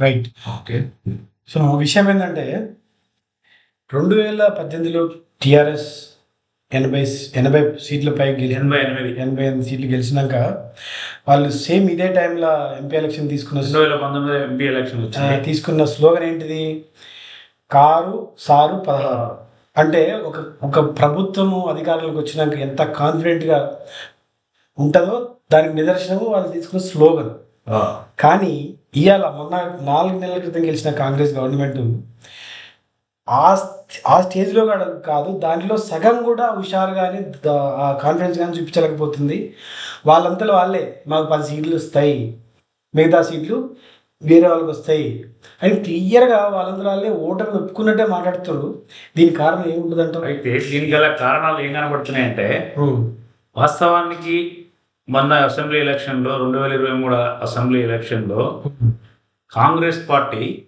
Right. Okay. So విషయం ఏంటంటే రెండు వేల పద్దెనిమిదిలో టిఆర్ఎస్ ఎనభై ఎనభై సీట్లపై గెలి ఎనభై ఎనిమిది. ఎనభై ఎనిమిది సీట్లు గెలిచినాక వాళ్ళు సేమ్ ఇదే టైంలో ఎంపీ ఎలక్షన్ తీసుకున్న రెండు వేల పంతొమ్మిది ఎంపీ ఎలక్షన్ తీసుకున్న స్లోగన్ ఏంటిది? కారు సారు పదహారు. అంటే ఒక ఒక ప్రభుత్వము అధికారంలోకి వచ్చినాక ఎంత కాన్ఫిడెంట్గా ఉంటుందో దానికి నిదర్శనము వాళ్ళు తీసుకున్న స్లోగన్. కానీ ఇవాళ మొన్న నాలుగు నెలల క్రితం గెలిచిన కాంగ్రెస్ గవర్నమెంట్. ఆ ఆ స్టేజ్లో కాదు దానిలో సగం కూడా హుషారు కానీ కాన్ఫిడెన్స్ కానీ చూపించలేకపోతుంది. వాళ్ళంతలో వాళ్ళే మాకు పది సీట్లు వస్తాయి మిగతా సీట్లు వేరే వాళ్ళకి వస్తాయి అని క్లియర్గా వాళ్ళందరూ వాళ్ళే ఓటమి ఒప్పుకున్నట్టే మాట్లాడుతారు దీని కారణం ఏముంటుందంటారు అయితే దీనికి గల కారణాలు ఏం కనబడుతున్నాయంటే వాస్తవానికి మొన్న అసెంబ్లీ ఎలక్షన్లో రెండు వేల ఇరవై మూడు అసెంబ్లీ ఎలక్షన్లో కాంగ్రెస్ పార్టీ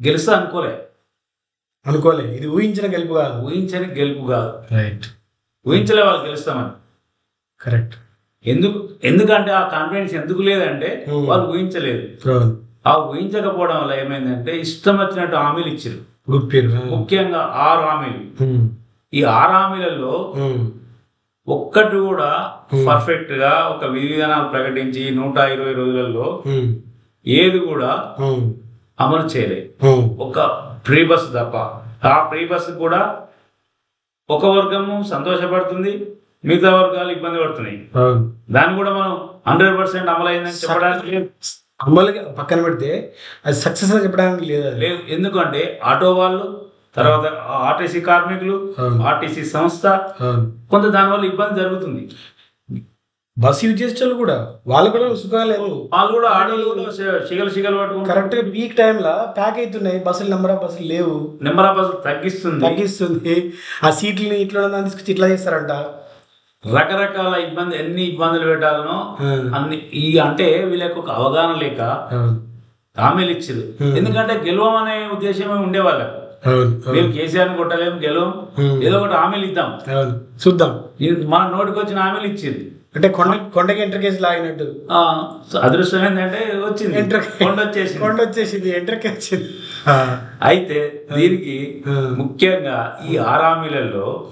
గెలుస్తా అనుకోలే. అనుకోలే. ఇది ఊహించిన గెలుపు కాదు. ఊహించని గెలుపు కాదు. రైట్ ఊహించలే వాళ్ళు గెలుస్తామని. కరెక్ట్ ఎందుకు ఎందుకంటే ఆ కాన్ఫిడెన్స్ ఎందుకు లేదంటే Hmm. వాళ్ళు ఊహించలేదు. ఆ ఊహించకపోవడం వల్ల ఏమైందంటే ఇష్టం వచ్చినట్టు హామీలు ఇచ్చారు ముఖ్యంగా ఆరు హామీలు. ఈ ఆరు హామీలలో ఒక్కటి కూడా Hmm. పర్ఫెక్ట్గా ఒక విధి విధానాలు ప్రకటించి నూట ఇరవై రోజులలో ఏది కూడా అమలు చేయలేదు. ఒక ఫ్రీ బస్ తప్ప. ఆ ఫ్రీ బస్ కూడా ఒక వర్గము సంతోషపడుతుంది మిగతా వర్గాలు ఇబ్బంది పడుతున్నాయి. దాన్ని కూడా మనం హండ్రెడ్ పర్సెంట్ అమలైందని చెప్పడానికి లేదు. అమలుగా పక్కన పెడితే అది సక్సెస్ చెప్పడానికి లేదు. లేదు. ఎందుకంటే ఆటో వాళ్ళు తర్వాత ఆర్టీసీ కార్మికులు. ఆర్టీసీ సంస్థ. కొంత దానివల్ల ఇబ్బంది జరుగుతుంది. బస్ యూజ్ చేసే వాళ్ళు కూడా వాళ్ళు కూడా సుఖాలు. లేవు వాళ్ళు కూడా కూడా సిగలు సిగలు పట్టుకుంటారు కరెక్ట్ పీక్ టైంలో ప్యాక్ అవుతున్నాయి బస్సులు నెంబర్ ఆఫ్ బస్సులు లేవు. నెంబర్ ఆఫ్ బస్సులు తగ్గిస్తుంది. తగ్గిస్తుంది. ఆ సీట్లని ఇట్లా తీసుకొచ్చి ఇట్లా చేస్తారంట. రకరకాల ఇబ్బంది ఎన్ని ఇబ్బందులు పెట్టాలనో అన్ని ఈ అంటే వీళ్ళకి ఒక అవగాహన లేక హామీలు ఇచ్చారు. ఎందుకంటే గెలవమనే ఉద్దేశమే ఉండే వాళ్ళకు అవును మేము కేసీఆర్ కొట్టలేము గెలవం. ఏదో ఒకటి హామీలు ఇద్దాం. చూద్దాం. ఇది మన నోటికి వచ్చిన హామీలు ఇచ్చింది. అంటే కొండ కొండకి ఎంటర్ కేసు లాగినట్టు. అదృష్టం ఏంటంటే వచ్చింది. ఎంటర్ కొండ వచ్చేసింది. కొండ వచ్చేసింది ఎంటర్ వచ్చింది. అయితే దీనికి. ముఖ్యంగా ఈ ఆరామీలలో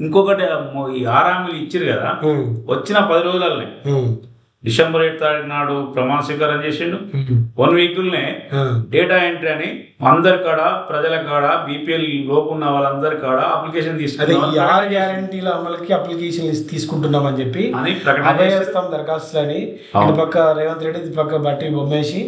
ఇంకొకటి ఈ ఆరామీలు ఇచ్చారు కదా. వచ్చిన పది రోజులనే. డిసెంబర్ ఎయిట్ తారీఖు నాడు ప్రమాణ స్వీకారం చేసిండు. వన్ వీక్లనే డేటా ఎంట్రీ అని అందరి కాడ ప్రజల కాడ బీపీఎల్ లోపు ఉన్న వాళ్ళందరి కాడ అప్లికేషన్ అదే ఈ తీసుకున్నాం ఆరు గ్యారంటీల అమలుకి అప్లికేషన్ తీసుకుంటున్నామని చెప్పి అని చేశారు. అభయస్థం దరఖాస్తులు అని. ఇటు పక్క రేవంత్ రెడ్డి ఇటు పక్క బట్టి బొమ్మేసి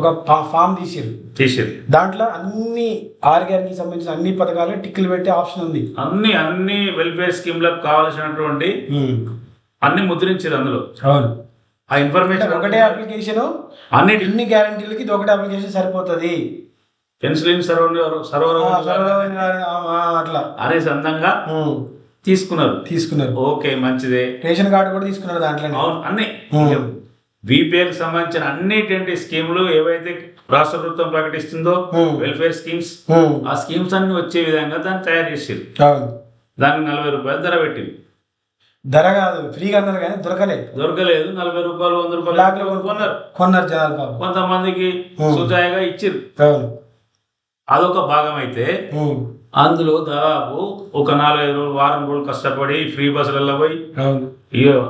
ఒక ఫామ్ తీసిరు చేసేది దాంట్లో అన్ని ఆరు గ్యారంటీకి సంబంధించిన అన్ని పథకాలు టిక్కులు పెట్టే ఆప్షన్ ఉంది. అన్ని అన్ని వెల్ఫేర్ స్కీమ్లకు కావాల్సినటువంటి అన్ని ముద్రించారు అందులో. అవును. ఆ ఇన్ఫర్మేషన్ ఒకటే అప్లికేషన్ అన్నిటి ఇన్ని గ్యారంటీలకి ఇది ఒకటే అప్లికేషన్ సరిపోతుంది. పెన్సిలిన్ సర్వర్ సర్వర్ అట్లా. అనే సందంగా తీసుకున్నారు. తీసుకున్నారు. ఓకే మంచిదే. రేషన్ కార్డు కూడా తీసుకున్నారు దాంట్లోనే. అవును అన్ని. బీపీఎల్ సంబంధించిన అన్నిటి స్కీములు ఏవైతే రాష్ట్ర ప్రభుత్వం ప్రకటిస్తుందో. వెల్ఫేర్ స్కీమ్స్ ఆ స్కీమ్స్ అన్ని వచ్చే విధంగా దాన్ని తయారు చేసారు అవును. దానికి నలభై రూపాయలు ధర పెట్టింది ధర కాదు ఫ్రీగా అన్నారు కానీ దొరకలేదు. దొరకలేదు నలభై రూపాయలు వంద రూపాయలు కొన్నారు? కొన్నారు జనాలు పాపం. కొంతమందికి. సుజాయగా ఇచ్చిర్రు. అవును. అదొక భాగం అయితే అందులో దాదాపు ఒక నాలుగైదు రోజులు వారం రోజులు కష్టపడి ఫ్రీ బస్సులలో పోయి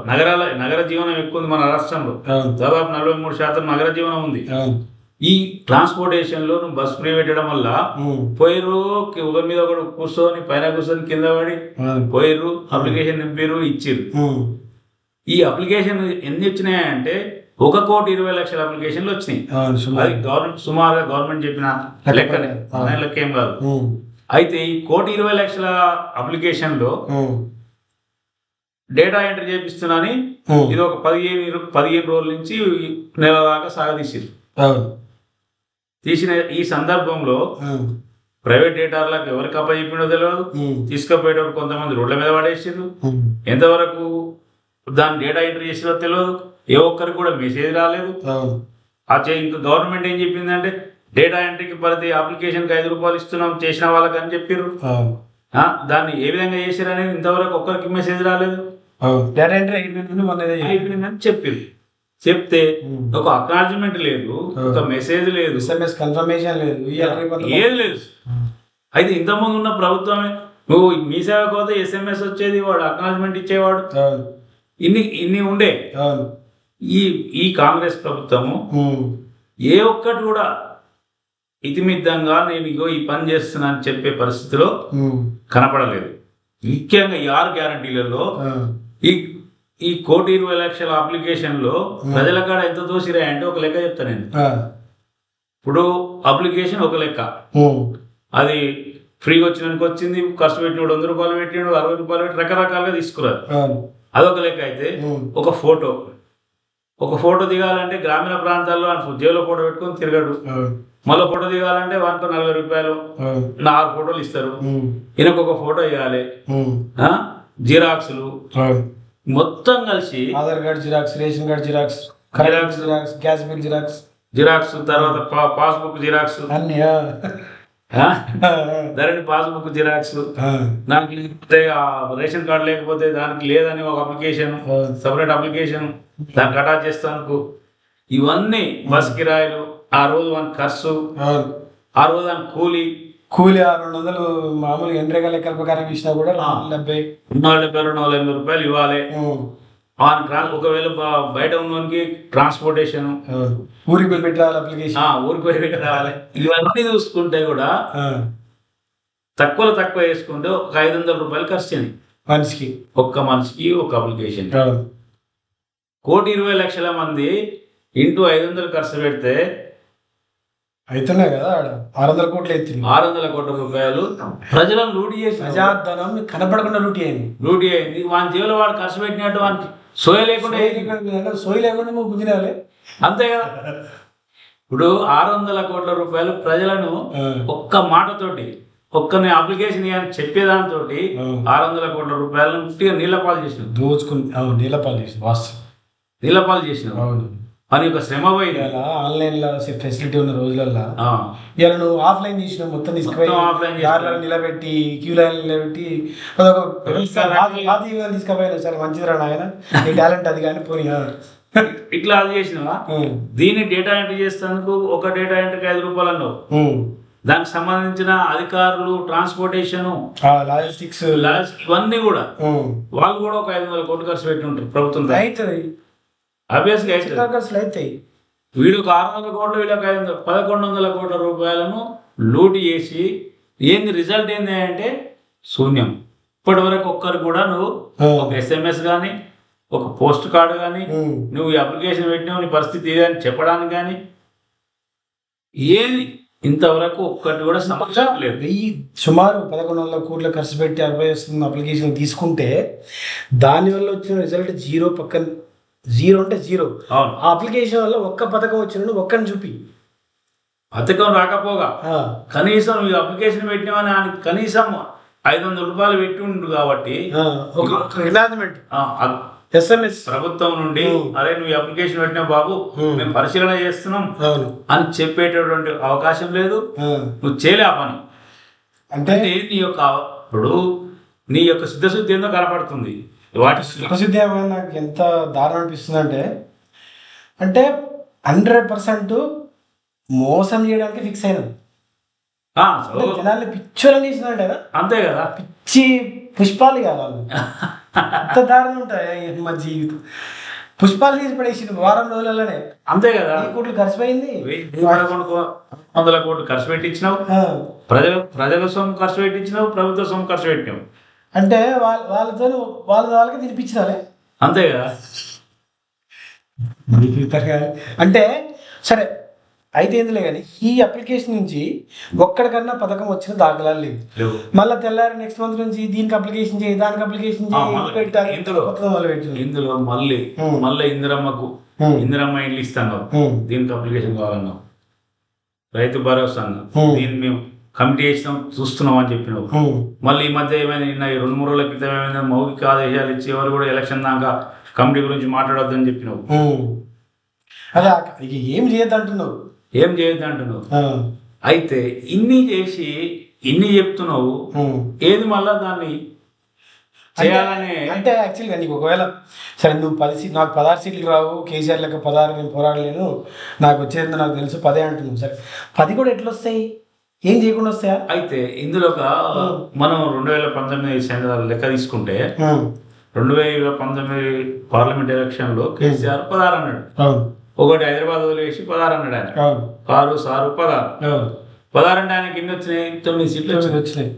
నగరాల నగర జీవనం ఎక్కువ ఉంది మన రాష్ట్రంలో. దాదాపు నలభై మూడు శాతం నగర జీవనం ఉంది. ఈ ట్రాన్స్పోర్టేషన్లో నువ్వు బస్ ఫ్రీ పెట్టడం వల్ల ఉమ్, పోయిర్రు ఒకరి మీద ఒకడు కూర్చొని పైన కూర్చొని కింద పడి పోయిర్రు అప్లికేషన్ నింపిర్రు ఇచ్చిర్రు. ఈ అప్లికేషన్ ఎన్ని వచ్చినాయంటే ఒక కోటి ఇరవై లక్షల అప్లికేషన్లు వచ్చినాయి. అది గవర్నమెంట్ సుమారుగా గవర్నమెంట్ చెప్పిన లెక్కనే. లెక్కేం కాదు. ఉమ్, అయితే ఈ కోటి ఇరవై లక్షల అప్లికేషన్లో ఉమ్, డేటా ఎంట్రీ చేపిస్తున్నాని ఇది ఒక పదిహేను పదిహేను రోజుల నుంచి నెల దాకా సాగదీసారు తీసిన ఈ సందర్భంలో ప్రైవేట్ డేటాలకు ఎవరికి అప్పచెప్పిండో తెలియదు తీసుకుపోయేటప్పుడు కొంతమంది రోడ్ల మీద పడేసారు ఎంతవరకు దాన్ని డేటా ఎంట్రీ చేసిరో తెలియదు ఏ ఒక్కరికి కూడా మెసేజ్ రాలేదు. ఆ. చే ఇంకా గవర్నమెంట్ ఏం చెప్పిందంటే డేటా ఎంట్రీకి ప్రతి అప్లికేషన్కి ఐదు రూపాయలు ఇస్తున్నాం చేసిన వాళ్ళకి అని చెప్పారు దాన్ని ఏ విధంగా చేశారు అనేది ఇంతవరకు ఒక్కరికి మెసేజ్ రాలేదు. డేటా ఎంట్రీ అయిపోయిందని చెప్పారు. చెప్తే. ఒక అక్నాలజ్మెంట్ లేదు ఒక మెసేజ్ లేదు. ఎస్ఎంఎస్ కన్ఫర్మేషన్ లేదు ఏది లేదు. అయితే ఇంతకుముందు ఉన్న ప్రభుత్వమే నువ్వు మీ సేవకు పోతే ఎస్ఎంఎస్ వచ్చేది వాడు అక్నాలజ్మెంట్ ఇచ్చేవాడు. ఇన్ని ఇన్ని ఉండే. ఈ ఈ కాంగ్రెస్ ప్రభుత్వము. ఏ ఒక్కటి కూడా ఇతిమిద్దంగా నేను ఇగో ఈ పని చేస్తున్నా అని చెప్పే పరిస్థితిలో. కనపడలేదు. ముఖ్యంగా ఈ ఆరు గ్యారంటీలలో. ఈ ఈ కోటి ఇరవై లక్షల అప్లికేషన్లో ప్రజల కాడ ఎంత దోసిరాయంటే ఒక లెక్క చెప్తా నేను. ఇప్పుడు అప్లికేషన్ ఒక లెక్క. అది ఫ్రీగా వచ్చినానికి వచ్చింది ఖర్చు పెట్టినాడు వంద రూపాయలు పెట్టినాడు అరవై రూపాయలు పెట్టి రకరకాలుగా అవును అదొక లెక్క అయితే. ఒక ఫోటో. ఒక ఫోటో దిగాలంటే గ్రామీణ ప్రాంతాల్లో ఆయన జేబులో ఫోటో పెట్టుకొని తిరగడు. మళ్ళీ ఫోటో దిగాలంటే వాటితో నలభై రూపాయలు నాలుగు ఫోటోలు ఇస్తారు. ఈయనకు ఒక ఫోటో ఇవ్వాలి? జిరాక్స్లు. మొత్తం కలిసి Aadhaar card xerox ration card xerox xerox. Xerox gas bill xerox xerox తర్వాత పాస్బుక్ జిరాక్స్ అన్ని. Dharani passbook xerox. దానికి రేషన్ కార్డు లేకపోతే దానికి లేదని ఒక అప్లికేషన్. సపరేట్ అప్లికేషన్ దానికి అటాచ్ చేస్తాను ఇవన్నీ బస్ కిరాయిలు ఆ రోజు మన ఖర్చు ఆ రోజు దాని కూలి కూలి ఆ రెండు వందలు మామూలుగా ఎండ్రేగా లెక్కల ప్రకారం ఇచ్చినా కూడా డెబ్బై. రెండు వందల డెబ్బై రెండు వందల ఎనభై రూపాయలు ఇవ్వాలి. ఒకవేళ బయట ఉన్నోనికి ట్రాన్స్పోర్టేషన్. ఊరికి పోయి పెట్టాలి అప్లికేషన్. ఊరికి పోయి పెట్టి రావాలి. ఇవన్నీ చూసుకుంటే కూడా. తక్కువలో తక్కువ వేసుకుంటే ఒక ఐదు వందల రూపాయలు ఖర్చు మనిషికి. ఒక్క మనిషికి ఒక అప్లికేషన్. కోటి ఇరవై లక్షల మంది ఇంటూ ఐదు వందలు ఖర్చు పెడితే అవుతున్నాయి కదా ఆడ. ఆరు వందల కోట్లు ఎత్తింది ఆరు వందల కోట్ల రూపాయలు. ప్రజలను లూటీ చేసి ప్రజాధనం కనపడకుండా లూటి అయింది. లూటీ అయింది. వాని జీవులో వాడు ఖర్చు పెట్టినట్టు వానికి సోయ లేకుండా. సోయి లేకుండా గుంజినాలే అంతే కదా. ఇప్పుడు ఆరు వందల కోట్ల రూపాయలు ప్రజలను ఒక్క మాటతోటి ఒక్కని అప్లికేషన్ అని చెప్పేదానితో ఆరు వందల కోట్ల రూపాయలను ఉట్టిగా నీళ్ళపాలు చేసినాం. దోచుకుని నీళ్ళపాలు చేసింది వాస్తవం. నీళ్ళపాలు చేసినాం. అవును. అని ఒక శ్రమ పోయింది ఆన్లైన్లో ఫెసిలిటీ ఉన్న రోజులల్లో ఆ, ఇలా నువ్వు ఆఫ్లైన్ చేసినావు మొత్తం తీసుకుపోయి. దారిలో నిలబెట్టి క్యూ లైన్ నిలబెట్టి తీసుకుపోయినా సరే మంచిదిరా నాయన నీ టాలెంట్ అది కానీ పోనీ. ఇట్లా అది చేసినావా ఉమ్. దీన్ని డేటా ఎంట్రీ చేసేందుకు ఒక డేటా ఎంట్రీకి ఐదు రూపాయలు అన్నావు. దానికి సంబంధించిన అధికారులు ట్రాన్స్పోర్టేషన్ ఆ లాజిస్టిక్స్ ఇవన్నీ కూడా. వాళ్ళు కూడా ఒక ఐదు వందల కోట్లు ఖర్చు పెట్టి ఉంటారు ప్రభుత్వం అయితే చికాకర్స్లు అవుతాయి వీడికి ఆరు వందల కోట్లు వీళ్ళకి ఐదు పదకొండు వందల కోట్ల రూపాయలను లూటి చేసి ఏంది రిజల్ట్ ఏంది అంటే శూన్యం ఇప్పటి వరకు ఒక్కరు కూడా నువ్వు. ఒక ఎస్ఎంఎస్ కానీ ఒక పోస్ట్ కార్డు కానీ. నువ్వు ఈ అప్లికేషన్ పెట్టినావు నీ పరిస్థితి ఇది అని చెప్పడానికి కానీ ఏది ఇంతవరకు ఒక్కటి కూడా సమాచారం లేదు వెయ్యి సుమారు పదకొండు వందల కోట్ల ఖర్చు పెట్టి అరవై వస్తుంది అప్లికేషన్ తీసుకుంటే దానివల్ల వచ్చిన రిజల్ట్ జీరో పక్కన జీరో అంటే జీరో. అవును. ఆ అప్లికేషన్ వల్ల ఒక్క పథకం వచ్చిన ఒక్కని చూపి. పథకం రాకపోగా కనీసం నువ్వు అప్లికేషన్ పెట్టినావని ఆయనకి కనీసం ఐదు వందల రూపాయలు పెట్టి ఉండు కాబట్టి అక్నాలజ్మెంట్ ఎస్ఎంఎస్ ప్రభుత్వం నుండి. అరే నువ్వు అప్లికేషన్ పెట్టినా బాబు. మేము పరిశీలన చేస్తున్నాం అని చెప్పేటటువంటి అవకాశం లేదు. నువ్వు చేయలే ఆ పని. అంటే అంటే నీ యొక్క ఇప్పుడు నీ యొక్క సిద్ధశుద్ధి ఏందో కనపడుతుంది. వాటి ప్రసిద్ధి ఏమైనా నాకు ఎంత దారుణం అనిపిస్తుంది అంటే అంటే హండ్రెడ్ పర్సెంట్ మోసం చేయడానికి ఫిక్స్ అయినాం. ఆ, అంటే చదువు. జనాల్ని పిచ్చోళ్ళని చేసినాడు కదా? అంతే కదా. పిచ్చి పుష్పాలు కావాలి ఎంత దారుణం ఉంటాయి మా జీవితం. పుష్పాలు తీసి పడేసిండు వారం రోజులలోనే. అంతే కదా. కోట్లు పదకొండు కో- వందల కోట్లు ఖర్చు పెట్టించినావు. ప్రజల ప్రజల సొమ్ము ఖర్చు పెట్టించినావు ప్రభుత్వ సొమ్ము ఖర్చు పెట్టినావు. అంటే వాళ్ళ వాళ్ళతో వాళ్ళ వాళ్ళకి తినిపించాలి అంతే కదా? అంటే సరే అయితే ఏందిలే కానీ ఈ అప్లికేషన్ నుంచి ఒక్కడికన్నా పథకం వచ్చిన దాఖలాలు లేవు. లేవు. మళ్ళీ తెల్లారి నెక్స్ట్ మంత్ నుంచి దీనికి అప్లికేషన్ చేయి దానికి అప్లికేషన్ చేయి ఇందులో- ఇందులో మళ్ళీ. మళ్ళీ ఇందిరమ్మకు. ఇందిరమ్మ ఇల్లు ఇస్తాను. దీనికి అప్లికేషన్ కావాలన్నావు. రైతు భరోసా. దీన్ని మేము కమిటీ చేసినాం చూస్తున్నాం అని చెప్పినావు. మళ్ళీ ఈ మధ్య ఏమైంది నిన్న రెండు మూడు రోజుల క్రితం ఏమైంది మౌలిక ఆదేశాలు ఇచ్చి ఎవరు కూడా ఎలక్షన్ దాకా కమిటీ గురించి మాట్లాడొద్దని చెప్పినావు. ఇక ఏం చేయొద్దు అంటున్నావు. ఏం చేయొద్దు అంటున్నావు? ఆ. అయితే ఇన్ని చేసి ఇన్ని చెప్తున్నావు. ఏది మళ్ళా దాన్ని చేయాలని అంటే యాక్చువల్గా నీకు ఒకవేళ సరే నువ్వు పది సీట్ నాకు పదహారు సీట్లు రావు కేసీఆర్ లెక్క పదహారు నేను పోరాడలేను నాకు వచ్చేది నాకు తెలుసు పదే అంటున్నావు. సరే పది కూడా ఎట్లా వస్తాయి ఏం చేయకుండా వస్తాయా? అయితే ఇందులో ఒక మనం రెండు వేల పంతొమ్మిది లెక్క తీసుకుంటే రెండు వేల పంతొమ్మిది పార్లమెంట్ ఎలక్షన్లో కేసీఆర్ పదహారు అన్నాడు ఒకటి హైదరాబాద్ వదిలేసి పదహారు అన్నాడు ఆయన కారు సారు పదహారు. పదహారు అంటే ఆయనకి ఎన్ని వచ్చినాయి? తొమ్మిది సీట్లు వచ్చినాయి.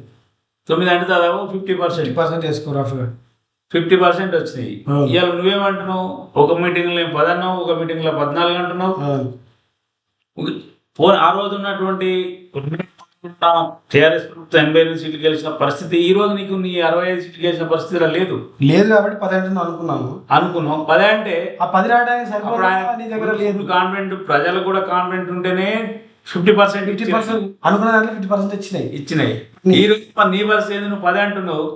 తొమ్మిది అంటే దాదాపు ఫిఫ్టీ పర్సెంట్. పర్సెంట్ వేసుకో రఫ్గా. ఫిఫ్టీ పర్సెంట్ వచ్చినాయి. ఇవాళ నువ్వేమంటున్నావు? ఒక మీటింగ్లో పది అన్నావు ఒక మీటింగ్లో పద్నాలుగు అంటున్నావు. ఆ రోజు ఉన్నటువంటి టీఆర్ఎస్ ప్రభుత్వం ఎనభై ఎనిమిది సీట్లు గెలిచిన పరిస్థితి ఈ రోజు నీకు నీ అరవై ఐదు సీట్లు గెలిచిన పరిస్థితి లేదు. లేదు కాబట్టి పది అంటున్నాను అనుకున్నాను అనుకున్నావు పదే అంటే ఆ పది రావడానికి కాన్ఫిడెంట్ ప్రజలు కూడా కాన్ఫిడెంట్ ఉంటేనే ఫిఫ్టీ పర్సెంట్ ఫిఫ్టీ పర్సెంట్ అనుకున్న దాంట్లో ఫిఫ్టీ పర్సెంట్ వచ్చినాయి ఇచ్చినాయి. ఈ రోజు నీ పరిస్థితి ఏంది నువ్వు పదే అంటున్నావు?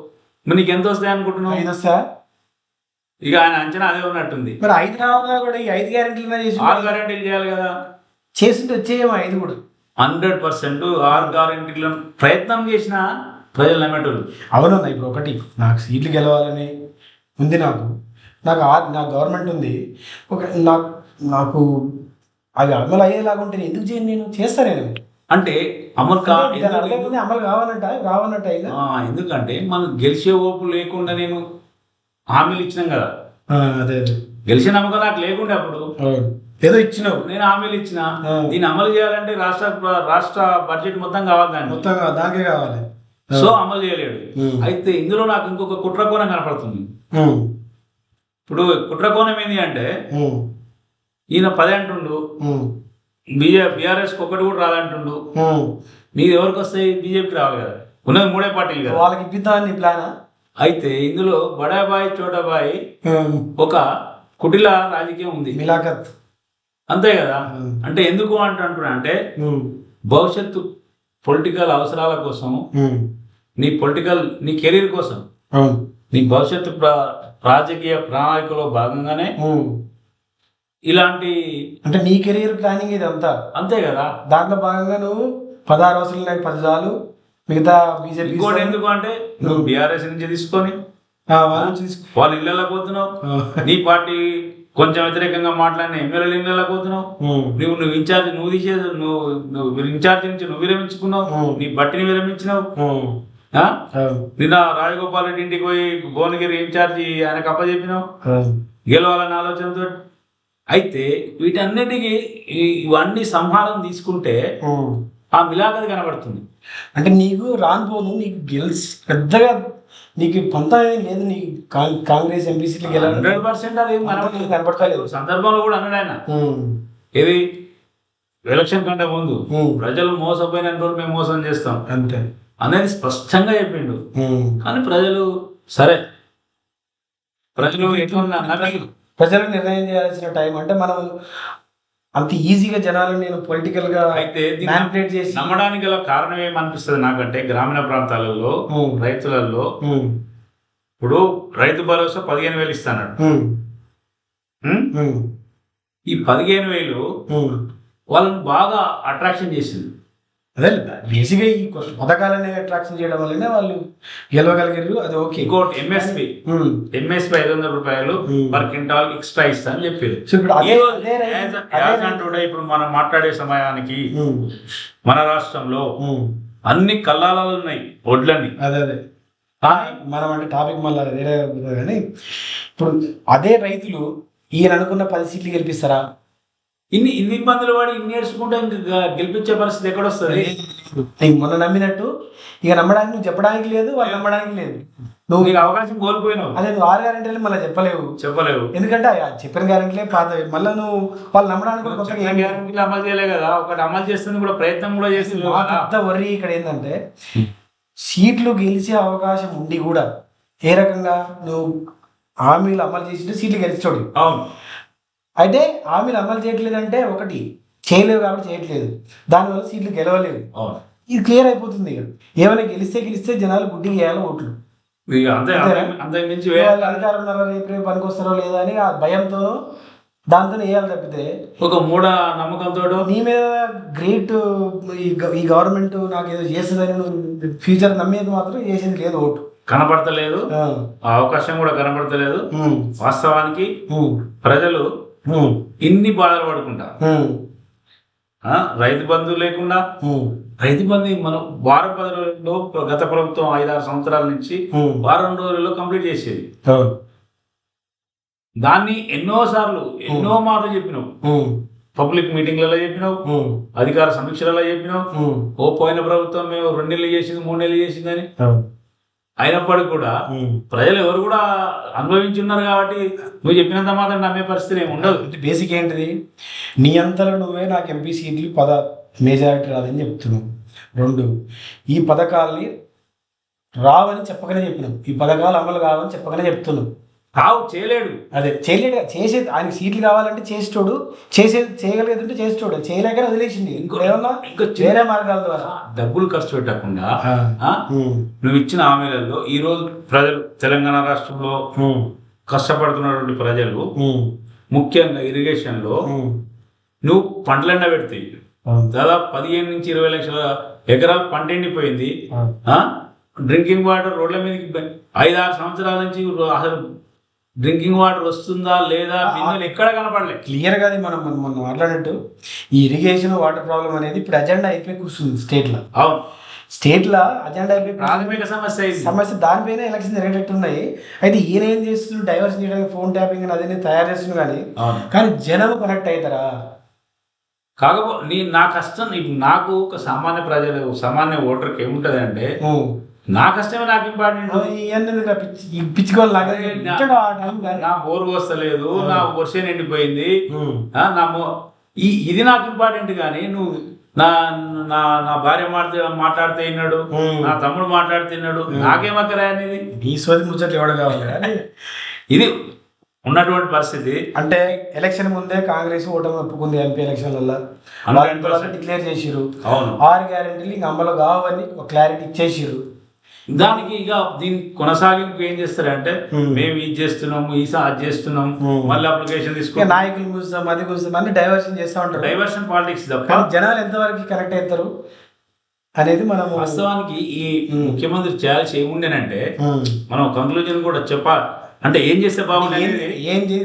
మరి నీకు ఎంత వస్తాయి అనుకుంటున్నావు? ఐదు వస్తా ఇక ఆయన అంచనా అదే ఉన్నట్టుంది. మరి ఐదు రావాలన్నా కూడా ఈ ఐదు గ్యారెంటీలు చేసి ఆరు గ్యారెంటీలు చేయాలి కదా. చేసింటే వచ్చేయేమో ఐదు కూడా? హండ్రెడ్ పర్సెంట్ ఆరు గ్యారెంటీలను ప్రయత్నం చేసిన ప్రజలు నమ్మేటోళ్ళు. అవునన్నా ఇప్పుడు ఒకటి నాకు సీట్లు గెలవాలని ఉంది నాకు. నాకు ఆ- నాకు గవర్నమెంట్ ఉంది. ఒక నాకు నాకు అవి అమలు అయ్యేలాగా ఉంటే ఎందుకు చేయను నేను? చేస్తాను నేను. అంటే అమలు కా దాని అర్థం ఏంది? అమలు కావాలంట రావాలంట ఎందుకంటే మనం గెలిచే ఓపు లేకుండా నేను హామీలు ఇచ్చినాం కదా. అదే గెలిచే నమ్మకం నాకు లేకుండే అప్పుడు. ఏదో ఇచ్చినావు. నేను హామీలు ఇచ్చిన. దీన్ని అమలు చేయాలంటే రాష్ట్ర రాష్ట్ర బడ్జెట్ మొత్తం కావాలి దాన్ని మొత్తం దానికే కావాలి. సో అమలు చేయలేడు. అయితే ఇందులో నాకు ఇంకొక కుట్రకోణం కనపడుతుంది. ఉమ్, ఇప్పుడు కుట్రకోణం ఏంటి అంటే ఈయన పది అంటుండు బీఆర్ఎస్ ఒకటి కూడా రాదంటుండు. మీది ఎవరికి వస్తాయి బీజేపీకి రావాలి కదా? ఉన్నది మూడే పార్టీలు కదా. వాళ్ళకి ఇప్పిద్దామని ప్లానా అయితే ఇందులో బడాబాయి చోటాబాయి ఒక కుటిల రాజకీయం ఉంది. మిలాఖత్. అంతే కదా? అంటే ఎందుకు అంటున్నా అంటే భవిష్యత్తు పొలిటికల్ అవసరాల కోసం నీ పొలిటికల్ నీ కెరీర్ కోసం నీ భవిష్యత్తు రాజకీయ ప్రణాళికలో భాగంగానే. ఇలాంటి అంటే నీ కెరీర్ ప్లానింగ్ ఇది అంతా అంతే కదా? దాంట్లో భాగంగా నువ్వు పదహారు అవసరం నాకు పది చాలు. మిగతా బీజేపీ ఇంకోటి ఎందుకు అంటే నువ్వు బీఆర్ఎస్ నుంచి తీసుకొని వాళ్ళు ఇళ్ళకి పోతున్నావు. నీ పార్టీ కొంచెం వ్యతిరేకంగా మాట్లాడిన ఎమ్మెల్యేలు ఇళ్ళకి పోతున్నావు. నువ్వు నువ్వు ఇన్ఛార్జ్ నువ్వు తీసే నువ్వు నువ్వు ఇన్ఛార్జ్ నుంచి నువ్వు విరమించుకున్నావు. నీ బట్టిని విరమించినావు. నిన్న రాజగోపాల్ రెడ్డి ఇంటికి పోయి భువనగిరి ఇన్ఛార్జి ఆయనకు అప్పచెప్పినావు. అవును. గెలవాలనే ఆలోచనతో అయితే వీటన్నిటికీ ఇవన్నీ సంహారం తీసుకుంటే. ఆ మిలాఖత్ కనబడుతుంది. అంటే నీకు రాను పోను నీకు గెలిచి పెద్దగా నీకు పంత లేదు నీకు కాంగ్రెస్ ఎంపీ సీట్లు గెలవాలి హండ్రెడ్ పర్సెంట్ అది కనపడతలేదు సందర్భంలో కూడా అన్నాడు ఆయన. ఏది? ఎలక్షన్ కంటే ముందు. ప్రజలు మోసపోయిన రోజులు మేము మోసం చేస్తాం. అంతే. అనేది స్పష్టంగా చెప్పిండు. కానీ ప్రజలు సరే. ప్రజలు ఎట్లా నమ్మలేదు ప్రజలకు నిర్ణయం చేయాల్సిన టైం అంటే మనం అంత ఈజీగా జనాలు నేను పొలిటికల్గా అయితే చేసి నమ్మడానికి గల కారణం ఏమనిపిస్తుంది నాకంటే గ్రామీణ ప్రాంతాలలో రైతులలో ఇప్పుడు రైతు భరోసా పదిహేను వేలు ఇస్తాడు ఈ పదిహేను వేలు. వాళ్ళని బాగా అట్రాక్షన్ చేసింది. అదే బేసిక్గా ఈ పథకాలని అట్రాక్షన్ చేయడం వల్లనే వాళ్ళు గెలవగలిగారు అది ఓకే ఇంకోటి ఎంఎస్పి ఎంఎస్పి ఐదు వందల రూపాయలు. పర్ క్వింటాల్ ఎక్స్ట్రా ఇస్తా అని చెప్పారు ఇప్పుడు మనం మాట్లాడే సమయానికి మన రాష్ట్రంలో అన్ని కల్లాలాలు ఉన్నాయి వడ్లన్నీ అదే అదే మనం అంటే టాపిక్ మళ్ళీ వేరే కానీ ఇప్పుడు అదే రైతులు ఈయన అనుకున్న పది సీట్లు గెలిపిస్తారా ఇన్ని ఇన్ని ఇబ్బందులు పడి ఇన్ని ఏడ్చుకుంటే ఇంక గెలిపించే పరిస్థితి ఎక్కడొస్తుంది? నీకు మొన్న నమ్మినట్టు. ఇక నమ్మడానికి నువ్వు చెప్పడానికి లేదు వాళ్ళు నమ్మడానికి లేదు. నువ్వు నీకు అవకాశం కోల్పోయినావు. అదే నువ్వు ఆరు గ్యారెంటీలు మళ్ళీ చెప్పలేవు. చెప్పలేవు. ఎందుకంటే ఆ చెప్పిన గ్యారెంటీలే పాతవి. మళ్ళీ నువ్వు వాళ్ళు నమ్మడానికి కూడా కొత్తగా ఏం లేదు. గ్యారెంటీలు అమలు చేయలే కదా. ఒకటి అమలు చేస్తుంది కూడా ప్రయత్నం కూడా నా పెద్ద వర్రీ ఇక్కడ ఏంటంటే సీట్లు గెలిచే అవకాశం ఉండి కూడా ఏ రకంగా నువ్వు హామీలు అమలు చేసింటే సీట్లు గెలిచోడు అవును. అయితే హామీలు అమలు చేయట్లేదంటే ఒకటి చేయలేవు కాబట్టి చేయట్లేదు. దానివల్ల సీట్లు గెలవలేవు. ఇది క్లియర్ అయిపోతుంది ఇక ఏమైనా గెలిస్తే గెలిస్తే జనాలు గుడ్డికి వేయాలి ఓట్లు. అధికారం రేపు రేపు పనికొస్తారో లేదా అని ఆ భయంతో దాంతో వేయాలి తప్పితే ఒక మూఢ నమ్మకంతో నీ మీద గ్రేట్ ఈ గవర్నమెంట్ నాకు ఏదో చేస్తుందని ఫ్యూచర్ నమ్మేది మాత్రం చేసేది లేదు ఓటు. కనబడతలేదు. అవకాశం కూడా కనబడతలేదు. వాస్తవానికి ప్రజలు ఇన్ని బాధలు పడుకుంటా? రైతు బంధు లేకుండా? రైతు బంధు మనం వారం పది రోజుల్లో గత ప్రభుత్వం ఐదారు సంవత్సరాల నుంచి. వారం రోజుల్లో కంప్లీట్ చేసేది. దాన్ని ఎన్నో సార్లు ఎన్నో మాటలు చెప్పినావు. పబ్లిక్ మీటింగ్లలో చెప్పినావు. అధికార సమీక్షలలో చెప్పినావు. ఓ పోయిన ప్రభుత్వం మేము రెండు నెలలు చేసింది మూడు నెలలు చేసిందని. అయినప్పటికీ కూడా. ప్రజలు ఎవరు కూడా అనుభవించి ఉన్నారు కాబట్టి నువ్వు చెప్పినంత మాత్రం నమ్మే పరిస్థితి ఏమి ఉండదు. బేసిక్ ఏంటిది? నీ అంతలో నువ్వే నాకు ఎంపీ సీట్లు పద మెజారిటీ రాదని చెప్తున్నావు. రెండు ఈ పథకాల్ని రావని చెప్పకనే చెప్పినావు. ఈ పథకాలు అమలు కావని చెప్పకనే చెప్తున్నావు. కావు చేయలేడు. అదే చేయలేడు. చేసే ఆయన సీట్లు కావాలంటే చేసేటోడు చేసే చేయగలిగేదంటే చేసేటోడు. చేయలేకనే వదిలేసింది. ఇంకో ఏమన్నా ఇంకా వేరే మార్గాల ద్వారా. డబ్బులు ఖర్చు పెట్టకుండా నువ్వు ఇచ్చిన హామీలలో ఈ రోజు ప్రజలు తెలంగాణ రాష్ట్రంలో కష్టపడుతున్నటువంటి ప్రజలు ముఖ్యంగా ఇరిగేషన్లో. నువ్వు పంటలెండ పెడతాయి. దాదాపు పదిహేను నుంచి ఇరవై లక్షల ఎకరాలు పంట ఎండిపోయింది? డ్రింకింగ్ వాటర్ రోడ్ల మీదకి ఐదు ఆరు సంవత్సరాల నుంచి అసలు డ్రింకింగ్ వాటర్ వస్తుందా లేదా బిందెలు ఎక్కడ కనపడలే. క్లియర్గా మనం మనం మనం మాట్లాడినట్టు ఈ ఇరిగేషన్ వాటర్ ప్రాబ్లం అనేది ఇప్పుడు అజెండా అయిపోయి కూర్చుంది స్టేట్లో. అవును. స్టేట్లో అజెండా అయిపోయి. ప్రాథమిక సమస్య సమస్య దానిపైన ఎలక్షన్ జరిగేటట్టు ఉన్నాయి. అయితే ఈయన ఏం చేస్తున్నాడు డైవర్షన్ చేయడానికి ఫోన్ ట్యాపింగ్ అని అదే తయారు చేస్తున్నాడు కానీ కానీ జనం కనెక్ట్ అవుతారా? కాకపో నీ నా కష్టం ఇప్పుడు నాకు ఒక సామాన్య ప్రజలు సామాన్య ఓటర్కి ఏముంటది అంటే. నా కష్టమే నాకు ఇంపార్టెంట్. పిచ్చి పిచ్చుకోవాలి నాకు నా- బోరు వస్తలేదు నా వర్షం ఎండిపోయింది. నా ఈ ఇది నాకు ఇంపార్టెంట్ కానీ నువ్వు నా నా నా భార్య మాట్లాడితే మాట్లాడితే విన్నాడు. నా తమ్ముడు మాట్లాడితే విన్నాడు నాకేమక్కరా అనేది నీ సోది ముచ్చట్లు ఎవడు కావాలి ఇది ఉన్నటువంటి పరిస్థితి. అంటే ఎలక్షన్ ముందే కాంగ్రెస్ ఓటమి ఒప్పుకుంది ఎంపీ ఎలక్షన్లలో 100% డిక్లేర్ చేసిరు అవును. ఆరు గ్యారెంటీలు ఇంకా అమలు కావని ఒక క్లారిటీ ఇచ్చేసిరు దానికి ఇక దీని కొనసాగింపు ఏం చేస్తారంటే. మేము ఇది చేస్తున్నాము ఈసా అది చేస్తున్నాం. మళ్ళీ అప్లికేషన్ ఇక తీసుకుంటాం నాయకులు కూర్చుందాం అది కూర్చుందాం అన్ని డైవర్షన్ చేస్తూ ఉంటారు డైవర్షన్ పాలిటిక్స్ తప్ప జనాలు ఎంతవరకు కనెక్ట్ అవుతారు అనేది మనం వాస్తవానికి ఈ ముఖ్యమంత్రి చేయాల్సి ఏముండేనంటే. మనం కంక్లూజన్ కూడా చెప్పాలి అంటే ఏం చేస్తే బాగుంది ఏం-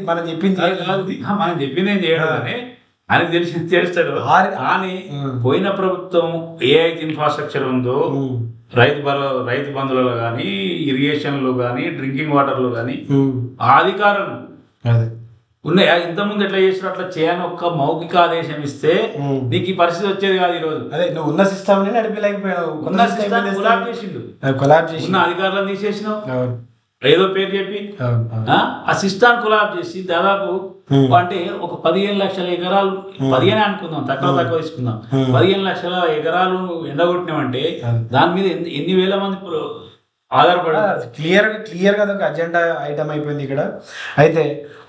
మనం చెప్పింది మనం చెప్పింది ఏం చేయడం అని ఆయనకు తెలిసి చేస్తాడు ఉమ్. పోయిన ప్రభుత్వం ఏ అయితే ఇన్ఫ్రాస్ట్రక్చర్ ఉందో. రైతు బల రైతు బంధువులలో కానీ ఇరిగేషన్లో కానీ డ్రింకింగ్ వాటర్లో కానీ ఉమ్. ఆ అధికారం అదే. ఉన్నాయా? ఇంతకుముందు ఎట్లా చేసినా అట్లా చేయని ఒక్క మౌఖిక ఆదేశం ఇస్తే. నీకు ఈ పరిస్థితి వచ్చేది కాదు ఈ రోజు అదే నువ్వు ఉన్న సిస్టమ్ని నడిపలేకపోయావు. ఉన్న సిస్టమ్ గులాబ్ చేసిండు. కొలాబ్ చేసి ఉన్న అధికారులను తీసేసినావు. ఏదో పేరు చెప్పి. ఆ సిస్టాన్ని కొలాబ్ చేసి దాదాపు. అంటే ఒక పదిహేను లక్షల ఎకరాలు పదిహేను అనుకుందాం తక్కువ తక్కువ తీసుకుందాం. పదిహేను లక్షల ఎకరాలు ఎండగొట్టినామంటే. దాని మీద ఎన్ని వేల మంది ఆధారపడి క్లియర్ క్లియర్గా ఒక అజెండా ఐటమ్ అయిపోయింది ఇక్కడ అయితే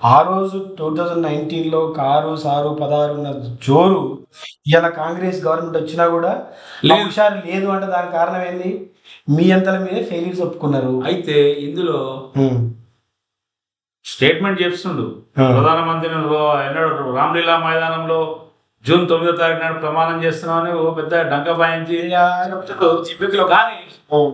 ఆ రోజు టూ థౌజండ్ నైన్టీన్లో కారు సారు పదహారు ఉన్న జోరు ఇలా కాంగ్రెస్ గవర్నమెంట్ వచ్చినా కూడా లేదు. లేదు అంటే దానికి కారణం ఏంది మీ అంతల మీదే ఫెయిల్యూర్స్ ఒప్పుకున్నారు అయితే ఇందులో. స్టేట్మెంట్ చేస్తుండు. ప్రధానమంత్రి ఎన్నడు రామ్లీలా మైదానంలో జూన్ తొమ్మిదో తారీఖు నాడు ప్రమాణం చేస్తున్నామని ఓ పెద్ద డంక బాయించి చెప్తున్నారు. కానీ ఉమ్.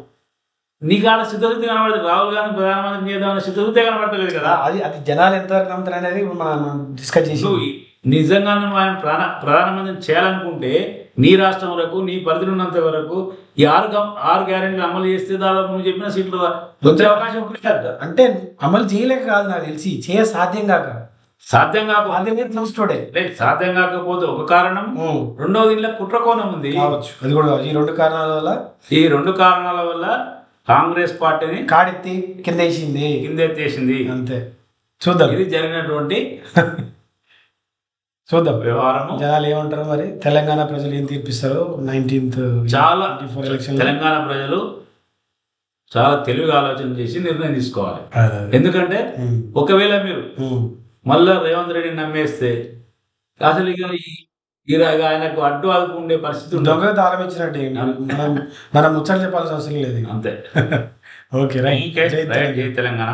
నీకు ఆడ సిద్ధశుద్ధి కనబడుతుంది రాహుల్ గాంధీ ప్రధానమంత్రి చేద్దామని సిద్ధశుద్ధి కనబడతలేదు కదా అది అది జనాలు ఎంతవరకు నమ్ముతారు అనేది మనం డిస్కస్ చేసి నిజంగా నువ్వు ఆయన ప్రాణ ప్రధానమంత్రిని చేయాలనుకుంటే నీ రాష్ట్రం వరకు నీ పరిధిలో ఉన్నంత వరకు ఈ ఆరు ఆరు గ్యారెంటీలు అమలు చేస్తే దాదాపు నువ్వు చెప్పిన సీట్లు వచ్చే అవకాశం ఉంది కదా. అంటే అమలు చేయలేక కాదు నాకు తెలిసి చేయ సాధ్యం కాక. సాధ్యం కాకపోతే సాధ్యం చూస్తాడే కాకపోతే ఒక కారణం. రెండోది ఇంట్లో కుట్రకోణం ఉంది. కావచ్చు. అది కూడా. ఈ రెండు కారణాల వల్ల? ఈ రెండు కారణాల వల్ల కాంగ్రెస్ పార్టీని కాడెత్తి కింద వేసింది. కిందెత్తేసింది అంతే. చూద్దాం. ఇది జరిగినటువంటి చూద్దాం. వ్యవహారము. జనాలు ఏమంటారు మరి? తెలంగాణ ప్రజలు ఏం తీర్పిస్తారో? నైన్టీన్త్ చాలా ఎలక్షన్ తెలంగాణ ప్రజలు చాలా తెలివిగా ఆలోచన చేసి నిర్ణయం తీసుకోవాలి. ఎందుకంటే ఒకవేళ మీరు మళ్ళా రేవంత్ రెడ్డిని నమ్మేస్తే అసలు ఇక ఆయనకు అడ్డు అదుపు ఉండే పరిస్థితి దొంగ తాళం ఇచ్చినట్టు మనం మనం ముచ్చట చెప్పాల్సిన అవసరం లేదు అంతే. Okay right. జై తెలంగాణ.